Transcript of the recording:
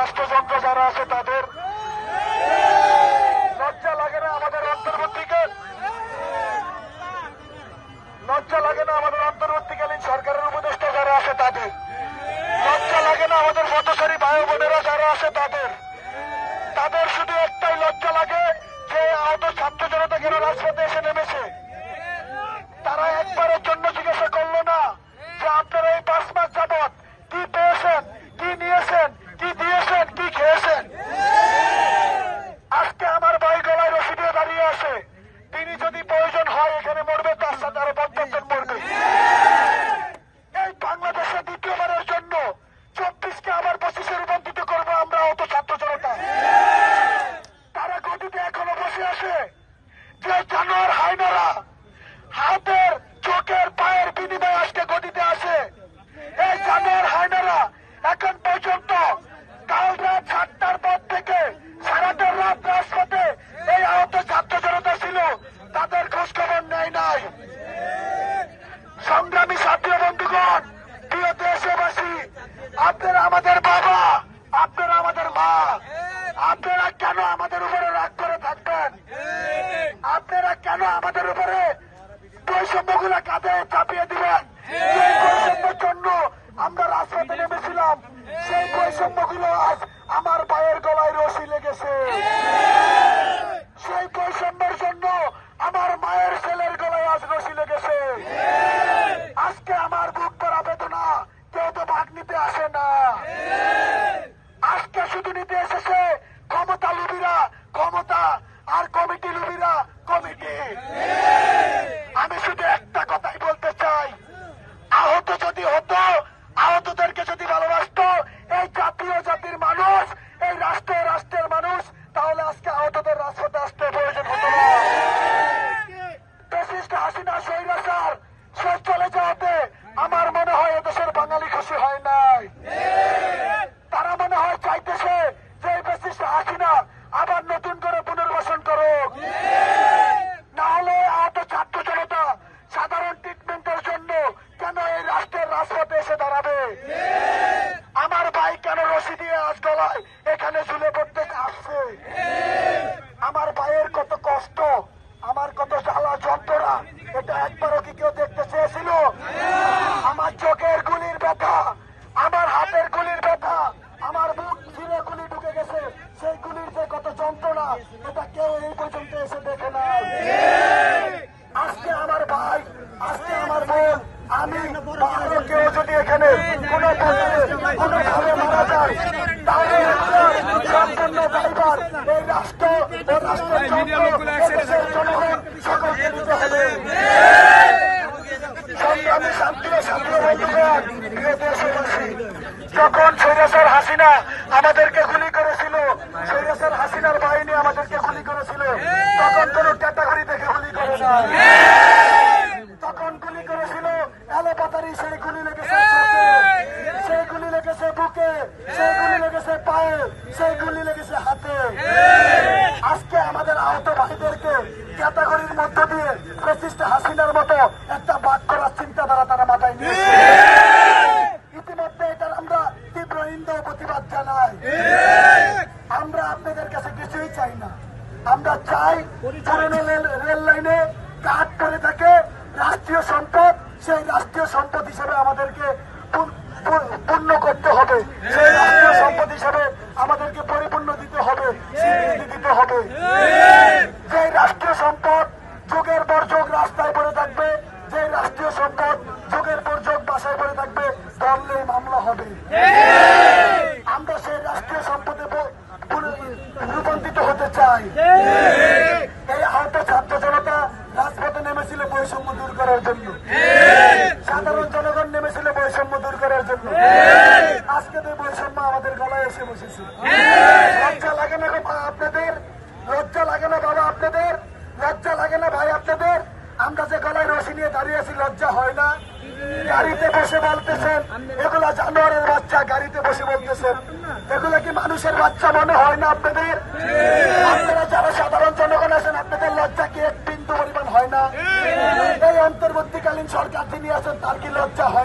রাষ্ট্রযন্ত্র যারা আছে তাদের লজ্জা লাগে না আমাদের অন্তর্বর্তীকে। লজ্জা লাগে না আমাদের অন্তর্বর্তীকালীন সরকারের উপদেষ্টা যারা আছে তাদের। লজ্জা লাগে না আমাদের পথচারী ভাই বোনেরা যারা আছে তাদের। তাদের শুধু একটাই লজ্জা লাগে যে আহত ছাত্র জনতা কেন রাজপথে এসে নেমেছে তারা একবারের জন্য জিজ্ঞাসা করল না যে আপনারা এই পাঁচ মাস যাবৎ কি পেয়েছেন কি নিয়েছেন কি দিয়েছেন কি খেয়েছেন আজকে আমার ভাই গলায় রশি দিয়ে দাঁড়িয়ে আছে তিনি যদি প্রয়োজন হয় এখানে মরবে তার সাথে আরও পঞ্চাশ জন মরবে এই বাংলাদেশে দ্বিতীয়বারের জন্য চব্বিশকে আবার পঁচিশে রূপান্তরিত করব আমরা অত ছাত্র জনতা তারা গতিতে এখনও বসে আছে যে জানোয়ার হাইনারা হাতের চোখের পায়ের বিনিময়ে আজকে গতিতে আছে এই জানোয়ার হাইনারা এখন পর্যন্ত কাল রাত সাতটার পর থেকে সারাটা রাত রাজপথে এই আহত ছাত্র জনতা ছিল তাদের খোঁজ খবর নেয় নাই সংগ্রামী ছাত্র বন্ধুগণ প্রিয় দেশবাসী আপনারা আমাদের বাবা আপনারা আমাদের মা আপনারা কেন আমাদের উপরে রাগ করে থাকবেন আপনারা কেন আমাদের উপরে বৈষম্যগুলো কাঁধে চাপিয়ে দিবেন। সেই বৈষম্যের জন্য আমরা রাজপথে নেমেছিলাম। সেই বৈষম্যগুলো আজ আমার পায়ের গলায় রশি লেগেছে। সেই বৈষম্যের জন্য আমার মায়ের ছেলের গলায় আজ রশি লেগেছে। আজকে আমার বুক ভরা বেদনা কেউ তো ভাগ নিতে আসে না। আজকে শুধু নিতে এসেছে ক্ষমতা লুবিরা, ক্ষমতা আর কমিটি লুবিরা কমিটি আমি শুধু একটা কথাই বলতে চাই আহত যদি হতো আহতদেরকে যদি ভালোবাসতো এই জাতীয় জাতির মানুষ এই রাষ্ট্র রাষ্ট্রের মানুষ তাহলে আজকে আহতদের রাজপথে আসতে প্রয়োজন হতো না ফ্যাসিস্ট হাসিনা স্বৈরাচার সে চলে যাওয়াতে আমার মনে হয় এদেশের বাঙালি খুশি হয় নাই তারা মনে হয় চাইতেছে যে এই ফ্যাসিস্ট হাসিনা আবার নতুন করে পুনর্বাসন করুক না হলে আহত ছাত্র জনতা সাধারণ ট্রিটমেন্টের জন্য কেন এই রাষ্ট্রের রাজপথে এসে দাঁড়াবে আমার ভাই কেন রশি দিয়ে আজ গলায় এখানে ঝুলে পড়তে আসছে আমার ভাইয়ের কত কষ্ট, আমার কত জ্বালা যন্ত্রণা, এটা একবারও কি কেউ দেখতে চেয়েছিল? আমার চোখের গুলির ব্যথা, আমার হাতের গুলির ব্যথা, আমার মুখ ছিঁড়ে গুলি ঢুকে গেছে। সেই গুলির যে কত যন্ত্রণা, এটা কেউ এই পর্যন্ত এসে দেখে না আজকে আমার ভাই আজকে আমার বোন আমি বা আরও কেউ যদি এখানে কোনো কোনো ভাবে মারা যায় তাহলে একটা সম্পূর্ণ দায়ভার এই রাষ্ট্র ও রাষ্ট্রের যন্ত্র এদেশের জনগণ সকলকে নিতে হবে সংগ্রামী শান্তি ও শান্তি বন্ধুগণ প্রিয় দেশবাসী যখন সৈরাসর হাসিনা আমাদেরকে গুলি করেছিল সৈরাসর হাসিনার বাহিনী আমাদেরকে গুলি করেছিল তখন কোন ক্যাটাগরি দেখে গুলি করে না তখন গুলি করেছিল এলোপাতারি সেই গুলি লেগেছে চোখে, সেই গুলি লেগেছে বুকে সেই গুলি লেগেছে পায়ে, সেই গুলি লেগেছে হাতে। আজকে আমাদের আহত ভাইদেরকে ক্যাটাগরির মধ্য দিয়ে প্রতিষ্ঠা হাসিনার মতো একটা বাদ করার চিন্তাধারা তারা মাথায় নিয়েছে। ইতিমধ্যে এটার আমরা তীব্র নিন্দা প্রতিবাদ জানাই। আমরা আপনাদের কাছে কিছুই চাই না। আমরা চাই পুরনো রেল- লাইনে কাঠ পড়ে থাকে রাষ্ট্রীয় সম্পদ, সেই রাষ্ট্রীয় সম্পদ হিসেবে আমাদেরকে পূর্ণ করতে হবে। সম্পদ হিসাবে আমাদেরকে পরিপূর্ণ দিতে হবে দিতে হবে। যে রাষ্ট্রীয় সম্পদ যুগের পর যুগ রাস্তায় পড়ে থাকবে, যে রাষ্ট্রীয় সম্পদ যুগের পর যুগ বাসায় পড়ে থাকবে ধরলেই মামলা হবে। আমরা সেই রাষ্ট্রীয় সম্পদে রূপান্তরিত হতে চাই। এই আহত ছাত্র জনতা রাজপথে নেমেছিল বৈষম্য দূর করার জন্য। সাধারণ বৈষম্য দূর করার জন্য। আজকে তো বৈষম্য আমাদের গলায় এসে বসেছে। লজ্জা লাগে না আপনাদের? লজ্জা লাগে না বাবা আপনাদের? লজ্জা লাগে না ভাই আপনাদের? আমরা যে গলায় রশি নিয়ে দাঁড়িয়ে আছি, লজ্জা হয় না। গাড়িতে বসে বলতেছেন, এগুলা জানোয়ারের বাচ্চা গাড়িতে বসে বলতেছেন। এগুলা কি মানুষের বাচ্চা মনে হয় না আপনাদের? আপনারা যারা সাধারণ জনগণ আছেন, আপনাদের লজ্জা কি এক বিন্দু পরিমাণ হয় না? এই অন্তর্বর্তীকালীন সরকার তিনি আছেন, তার কি লজ্জা হয়